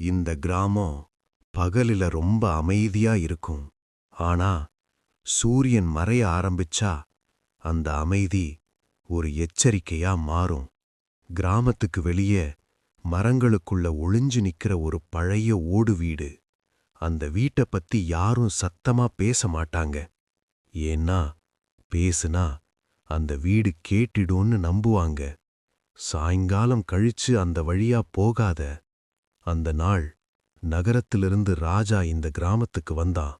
இந்த கிராமம் பகலில ரொம்ப அமைதியா இருக்கும். ஆனா சூரியன் மறைய ஆரம்பிச்சா அந்த அமைதி ஒரு எச்சரிக்கையா மாறும். கிராமத்துக்கு வெளியே மரங்களுக்குள்ள ஒளிஞ்சு நிக்கிற ஒரு பழைய ஓடு வீடு. அந்த வீட்டை பத்தி யாரும் சத்தமா பேச மாட்டாங்க. ஏன்னா பேசுனா அந்த வீடு கேட்டிடும்னு நம்புவாங்க. சாயங்காலம் கழிச்சு அந்த வழியா போகாத. அந்த நாள் நகரத்திலிருந்து ராஜா இந்த கிராமத்துக்கு வந்தான்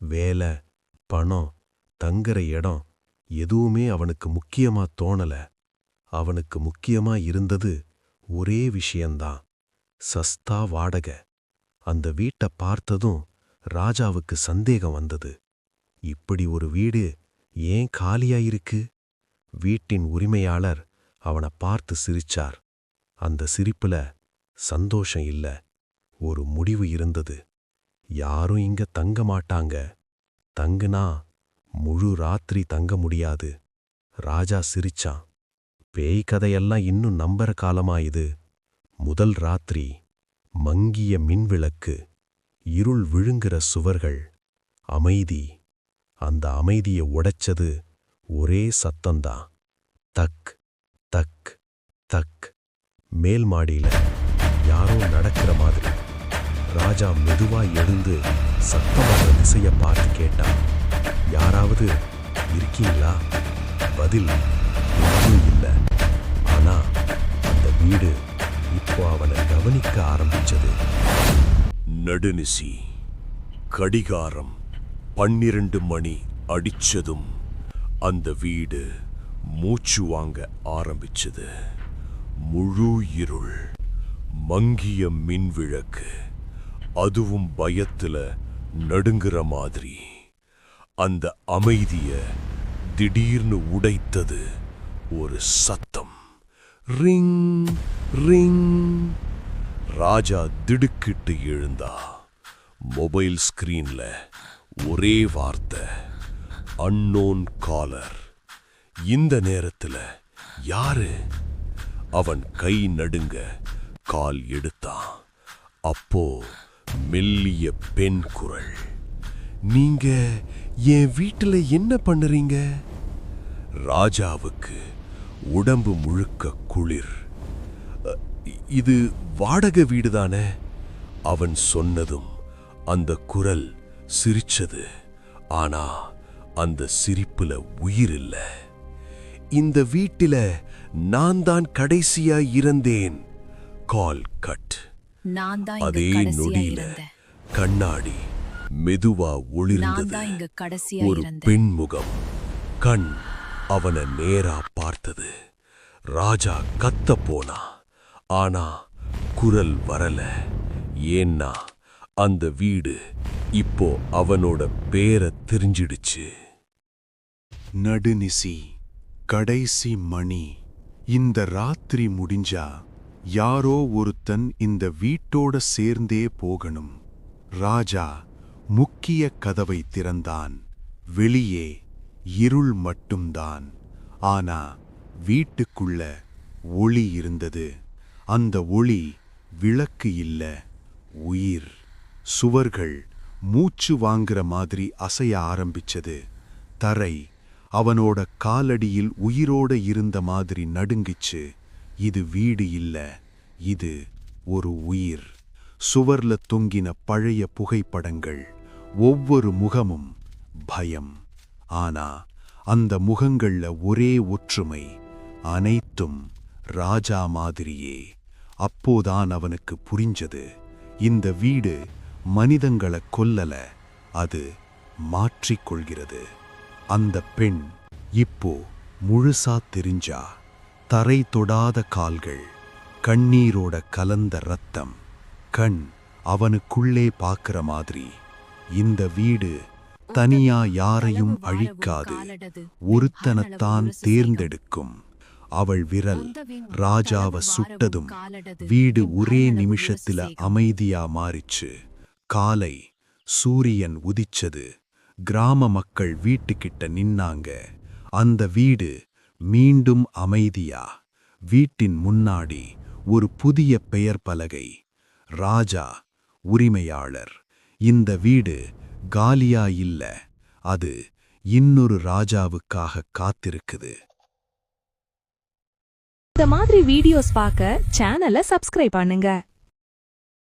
வேலை பணம் தங்குற இடம் எதுவுமே அவனுக்கு முக்கியமா தோணல. அவனுக்கு முக்கியமா இருந்தது ஒரே விஷயந்தான் சஸ்தா வாடகை. அந்த வீட்டை பார்த்ததும் ராஜாவுக்கு சந்தேகம் வந்தது. இப்படி ஒரு வீடு ஏன் காலியாயிருக்கு? வீட்டின் உரிமையாளர் அவனை பார்த்து சிரிச்சார். அந்த சிரிப்புல சந்தோஷம் இல்ல. ஒரு முடிவு இருந்தது. யாரும் இங்க தங்க மாட்டாங்க. தங்குனா முழு ராத்திரி தங்க முடியாது. ராஜா சிரிச்சான். பேய் கதையெல்லாம் இன்னும் நம்புற காலமா இது? முதல் ராத்திரி மங்கிய மின்விளக்கு இருள் விழுங்குற சுவர்கள் அமைதி. அந்த அமைதியை உடைச்சது ஒரே சத்தந்தான் தக் தக் தக். மேல் மாடியில் யாரோ நடக்கிற மாதிரி. ராஜா மெதுவா எழுந்து சத்தமாக திசைய பார்த்து கேட்டான். யாராவது இருக்கீங்களா? பதில் ஒன்றும் இல்லை. ஆனா அந்த வீடு இப்போ அவனை கவனிக்க ஆரம்பிச்சது. நடுநிசி கடிகாரம் பன்னிரண்டு மணி அடிச்சதும் அந்த வீடு மூச்சு வாங்க ஆரம்பிச்சது. முழு இருள். மங்கிய மின்விளக்கு. அதுவும் பயத்துல நடுங்குற மாதிரி. அந்த அமைதிய திடீர்னு உடைத்தது ஒரு சத்தம். Ring ring. ராஜா திடுக்கிட்டு எழுந்தா. மொபைல் ஸ்கிரீன்ல ஒரே வார்த்தை அன்னோன் காலர் இந்த நேரத்துல யாரு? அவன் கை நடுங்க கால் எடுத்தான் அப்போ மெல்லிய பெண் குரல். நீங்க என் வீட்டுல என்ன பண்ணுறீங்க? ராஜாவுக்கு உடம்பு முழுக்க குளிர். இது வாடகை வீடு தானே? அவன் சொன்னதும் அந்த குரல் சிரிச்சது. ஆனா அந்த சிரிப்புல உயிர் இல்லை. இந்த வீட்டில நான் தான் கடைசியா இருந்தேன். Call cut. நான் தான் இங்க அதே நொடியில கண்ணாடி மெதுவா ஒளிர்ந்தது. ஒரு இருந்தேன். பெண் முகம் கண் அவனை நேரா பார்த்தது. ராஜா கத்த போனா ஆனா குரல் வரல. ஏன்னா அந்த வீடு இப்போ அவனோட பேரை தெரிஞ்சிடுச்சு. நடுநிசி கடைசி மணி. இந்த ராத்திரி முடிஞ்சா யாரோ ஒருத்தன் இந்த வீட்டோட சேர்ந்தே போகணும். ராஜா முக்கிய கதவை திறந்தான். வெளியே இருள் மட்டும்தான். ஆனா வீட்டுக்குள்ள ஒளி இருந்தது. அந்த ஒளி விளக்கு இல்ல உயிர். சுவர்கள் மூச்சு வாங்குற மாதிரி அசைய ஆரம்பிச்சது. தரை அவனோட காலடியில் உயிரோட இருந்த மாதிரி நடுங்கிச்சு. இது வீடு இல்ல இது ஒரு உயிர். சுவர்ல தொங்கின பழைய புகைப்படங்கள் ஒவ்வொரு முகமும் பயம். ஆனா அந்த முகங்கள்ல ஒரே ஒற்றுமை அனைத்தும் ராஜா மாதிரியே. அப்போதான் அவனுக்கு புரிஞ்சது இந்த வீடு மனிதங்களை கொல்லல அது மாற்றிக் கொள்கிறது. அந்த பெண் இப்போ முழுசா தெரிஞ்சா. தரை தொடாத கால்கள் கண்ணீரோட கலந்த ரத்தம். கண் அவனுக்குள்ளே பார்க்கிற மாதிரி. இந்த வீடு தனியா யாரையும் அழிக்காது. ஒருத்தனத்தான் தேர்ந்தெடுக்கும். அவள் விரல் ராஜாவை சுட்டதும் வீடு ஒரே நிமிஷத்துல அமைதியா மாறிச்சு. காலை சூரியன் உதிச்சது. கிராம மக்கள் வீட்டுக்கிட்ட நின்னாங்க. அந்த வீடு மீண்டும் அமைதியா? வீட்டின் முன்னாடி ஒரு புதிய பெயர் பலகை. ராஜா உரிமையாளர். இந்த வீடு காலியா இல்ல. அது இன்னொரு ராஜாவுக்காக காத்திருக்குது. இந்த மாதிரி வீடியோஸ் பார்க்க சேனலை சப்ஸ்கிரைப் பண்ணுங்க.